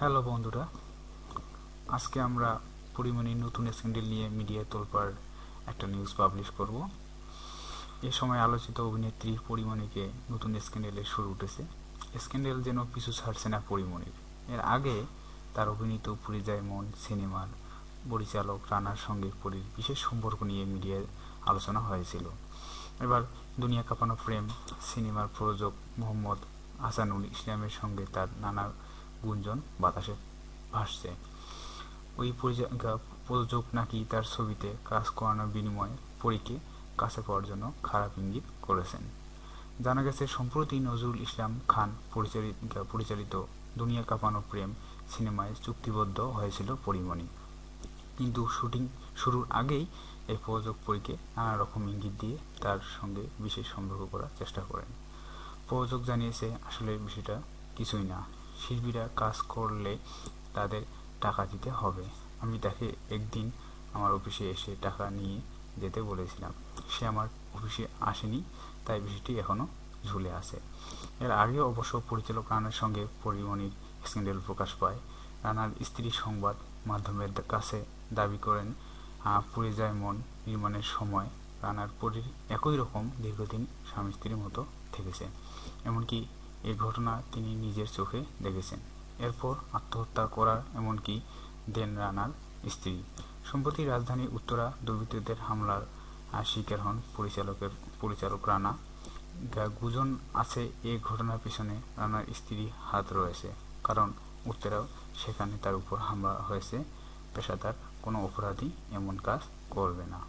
Hello বন্ধুরা, আজকে আমরা পরিমণির নতুন স্ক্যান্ডেল নিয়ে মিডিয়ায় তোলপার একটা নিউজ পাবলিশ করব। এ সময় আলোচিত অভিনেত্রী পরিমণিকে নতুন স্ক্যান্ডেলের শুরু উঠেছে। স্ক্যান্ডেল যেন পিছু ছাড়ছে না পরিমণির। এর আগে তার অভিনীত পুরী মন সিনেমার পরিচালক রানার সঙ্গে পরির বিশেষ সম্পর্ক নিয়ে মিডিয়ায় আলোচনা হয়েছিল। এবার দুনিয়া কাঁপানো প্রেম সিনেমার প্রযোজক মোহাম্মদ হাসানুল ইসলামের সঙ্গে তার নানা গুঞ্জন বাতাসে ভাসছে। ওই প্রযোজক নাকি তার ছবিতে কাজ করানোর বিনিময়ে পরীকে কাছে পাওয়ার জন্য খারাপ ইঙ্গিত করেছেন। জানা গেছে, সম্প্রতি নজরুল ইসলাম খান পরিচালিত পরিচালিত দুনিয়া কাঁপানো প্রেম সিনেমায় চুক্তিবদ্ধ হয়েছিল পরিমণি। কিন্তু শুটিং শুরুর আগেই এই প্রযোজক পরীকে নানা রকম ইঙ্গিত দিয়ে তার সঙ্গে বিশেষ সম্পর্ক করার চেষ্টা করেন। প্রযোজক জানিয়েছে, আসলে বিষয়টা কিছুই না। শিল্পীরা কাজ করলে তাদের টাকা দিতে হবে। আমি তাকে একদিন আমার অফিসে এসে টাকা নিয়ে যেতে বলেছিলাম। সে আমার অফিসে আসেনি, তাই বিষয়টি এখনও ঝুলে আছে। এর আগেও অবশ্য পরিচালক রানার সঙ্গে পরিমণির স্ক্যান্ডেল প্রকাশ পায়। রানার স্ত্রী সংবাদ মাধ্যমের কাছে দাবি করেন পুড়ে যায় মন, নির্মাণের সময় রানার পরির একই রকম দীর্ঘদিন স্বামী স্ত্রীর মতো থেকেছে। এমনকি এই ঘটনা তিনি নিজের চোখে দেখেছেন। এরপর আত্মহত্যা করার এমনকি দেন রানার স্ত্রী। সম্প্রতি রাজধানী উত্তরা দুর্বৃত্তদের হামলার শিকার হন পরিচালকের পরিচালক রানা। গুজন আছে এই ঘটনার পিছনে রানার স্ত্রী হাত রয়েছে। কারণ উত্তরাও সেখানে তার উপর হামলা হয়েছে। পেশাদার কোনো অপরাধী এমন কাজ করবে না।